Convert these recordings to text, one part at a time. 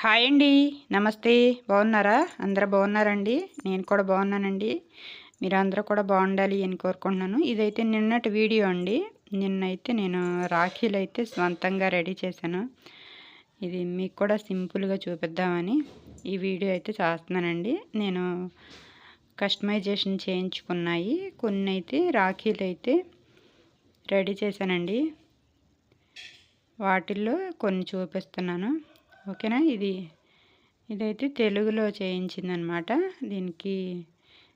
Hi అండి. నమస్తే. బాగున్నారా? అందరూ బాగున్నారండి? నేను కూడా బాగున్నానండి. మీరు అందరూ కూడా బాగుండాలి అని కోరుకుంటున్నాను. ఇదైతే నిన్నటి వీడియో అండి. నిన్నైతే నేను రాఖీలు అయితే స్వంతంగా రెడీ చేశాను. ఇది మీకు కూడా సింపుల్గా చూపిద్దామని ఈ వీడియో అయితే చేస్తున్నానండి. నేను కస్టమైజేషన్ చేయించుకున్నాయి. కొన్ని అయితే రాఖీలు అయితే రెడీ చేశానండి. వాటిల్లో కొన్ని చూపిస్తున్నాను. ఓకేనా? ఇది ఇదైతే తెలుగులో చేయించిందనమాట. దీనికి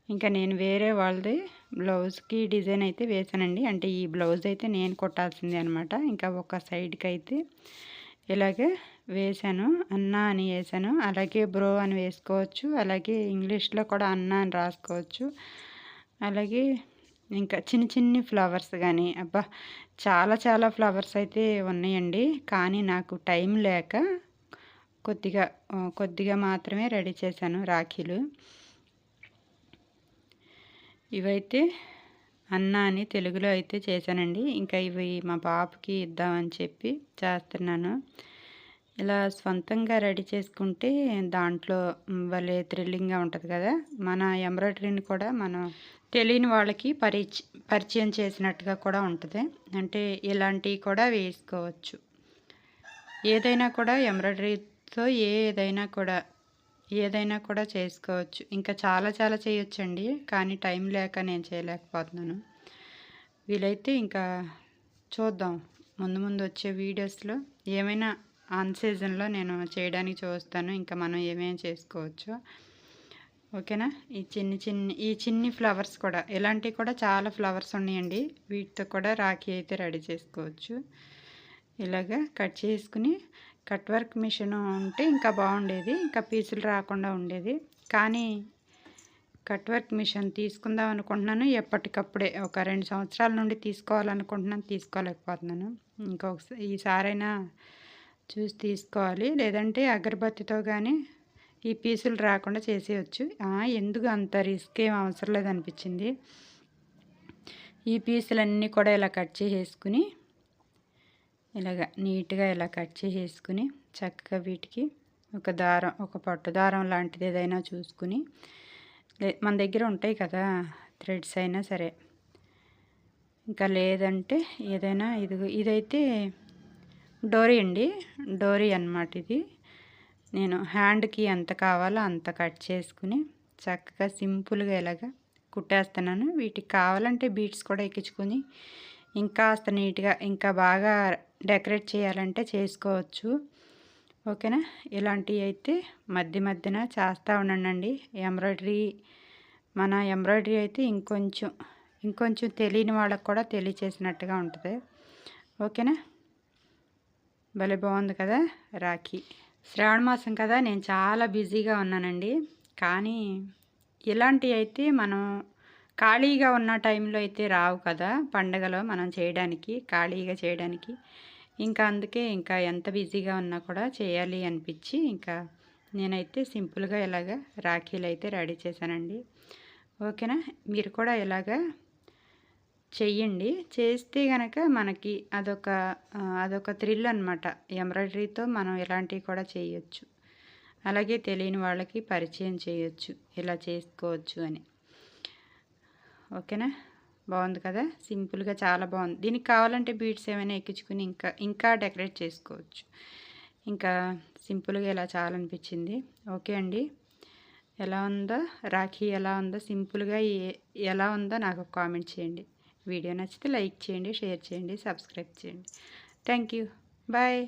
ఇంకా నేను వేరే వాళ్ళది బ్లౌజ్కి డిజైన్ అయితే వేసానండి. అంటే ఈ బ్లౌజ్ అయితే నేను కొట్టాల్సిందే అనమాట. ఇంకా ఒక సైడ్కి అయితే ఇలాగే వేశాను అన్న అని వేసాను. అలాగే బ్రో అని వేసుకోవచ్చు. అలాగే ఇంగ్లీష్లో కూడా అన్న అని రాసుకోవచ్చు. అలాగే ఇంకా చిన్న చిన్ని ఫ్లవర్స్ కానీ అబ్బా! చాలా చాలా ఫ్లవర్స్ అయితే ఉన్నాయండి. కానీ నాకు టైం లేక కొద్దిగా కొద్దిగా మాత్రమే రెడీ చేశాను రాఖీలు. ఇవైతే అన్న అని తెలుగులో అయితే చేశానండి. ఇంకా ఇవి మా బాబుకి ఇద్దామని చెప్పి చేస్తున్నాను. ఇలా స్వంతంగా రెడీ చేసుకుంటే దాంట్లో భలే థ్రిల్లింగ్గా ఉంటుంది కదా. మన ఎంబ్రాయిడరీని కూడా మనం తెలియని వాళ్ళకి పరిచ పరిచయం చేసినట్టుగా కూడా ఉంటుంది. అంటే ఇలాంటివి కూడా వేసుకోవచ్చు. ఏదైనా కూడా ఎంబ్రాయిడరీ సో ఏదైనా కూడా ఏదైనా కూడా చేసుకోవచ్చు. ఇంకా చాలా చాలా చేయొచ్చండి. కానీ టైం లేక నేను చేయలేకపోతున్నాను. వీలైతే ఇంకా చూద్దాం. ముందు ముందు వచ్చే వీడియోస్లో ఏమైనా ఆన్ సీజన్లో నేను చేయడానికి చూస్తాను. ఇంకా మనం ఏమేమి చేసుకోవచ్చు. ఓకేనా? ఈ చిన్ని చిన్ని ఈ చిన్ని ఫ్లవర్స్ కూడా. ఇలాంటివి కూడా చాలా ఫ్లవర్స్ ఉన్నాయండి. వీటితో కూడా రాఖీ అయితే రెడీ చేసుకోవచ్చు. ఇలాగా కట్ చేసుకుని కట్ వర్క్ మిషన్ ఉంటే ఇంకా బాగుండేది ఇంకా పీసులు రాకుండా ఉండేది. కానీ కట్ వర్క్ మిషన్ తీసుకుందాం అనుకుంటున్నాను. ఎప్పటికప్పుడే ఒక రెండు సంవత్సరాల నుండి తీసుకోవాలనుకుంటున్నాను తీసుకోలేకపోతున్నాను. ఇంకొక ఈసారైనా చూసి తీసుకోవాలి. లేదంటే అగరబత్తితో కానీ ఈ పీసులు రాకుండా చేసేయచ్చు. ఎందుకు అంత రిస్క్ ఏం అవసరం లేదనిపించింది. ఈ పీసులన్నీ కూడా ఇలా కట్ చేసేసుకుని ఇలాగ నీట్గా ఇలా కట్ చేసేసుకుని చక్కగా వీటికి ఒక దారం ఒక పట్టు దారం లాంటిది ఏదైనా చూసుకుని మన దగ్గర ఉంటాయి కదా థ్రెడ్స్ అయినా సరే. ఇంకా లేదంటే ఏదైనా ఇది ఇదైతే డోరీ అండి. డోరీ అనమాట ఇది. నేను హ్యాండ్కి ఎంత కావాలో అంత కట్ చేసుకుని చక్కగా సింపుల్గా ఇలాగా కుట్టేస్తున్నాను. వీటికి కావాలంటే బీట్స్ కూడా ఎక్కించుకొని ఇంకాస్త నీట్గా ఇంకా బాగా డెకరేట్ చేయాలంటే చేసుకోవచ్చు. ఓకేనా? ఇలాంటివి అయితే మధ్య మధ్యన చేస్తూ ఉండండి ఎంబ్రాయిడరీ మన ఎంబ్రాయిడరీ అయితే ఇంకొంచెం ఇంకొంచెం తెలియని వాళ్ళకు కూడా తెలియచేసినట్టుగా ఉంటుంది. ఓకేనా? భలే బాగుంది కదా రాఖీ. శ్రావణ మాసం కదా నేను చాలా బిజీగా ఉన్నానండి. కానీ ఇలాంటివి అయితే మనం ఖాళీగా ఉన్న టైంలో అయితే రావు కదా పండగలో మనం చేయడానికి ఖాళీగా చేయడానికి. ఇంకా అందుకే ఇంకా ఎంత బిజీగా ఉన్నా కూడా చేయాలి అనిపించి ఇంకా నేనైతే సింపుల్గా ఇలాగా రాఖీలు అయితే రెడీ చేశానండి. ఓకేనా? మీరు కూడా ఇలాగా చెయ్యండి. చేస్తే కనుక మనకి అదొక అదొక థ్రిల్ అనమాట ఎంబ్రాయిడరీతో మనం ఇలాంటివి కూడా చేయొచ్చు. అలాగే తెలియని వాళ్ళకి పరిచయం చేయొచ్చు. ఇలా చేసుకోవచ్చు అని. ఓకేనా? బాగుంది కదా? సింపుల్గా చాలా బాగుంది. దీనికి కావాలంటే బీట్స్ ఏమైనా ఎక్కించుకుని ఇంకా ఇంకా డెకరేట్ చేసుకోవచ్చు. ఇంకా సింపుల్గా ఇలా చాలా అనిపించింది ఓకే అండి. ఎలా ఉందో రాఖీ ఎలా ఉందో సింపుల్గా ఎలా ఉందో నాకు కామెంట్ చేయండి. వీడియో నచ్చితే లైక్ చేయండి షేర్ చేయండి సబ్స్క్రైబ్ చేయండి. Thank you. బాయ్.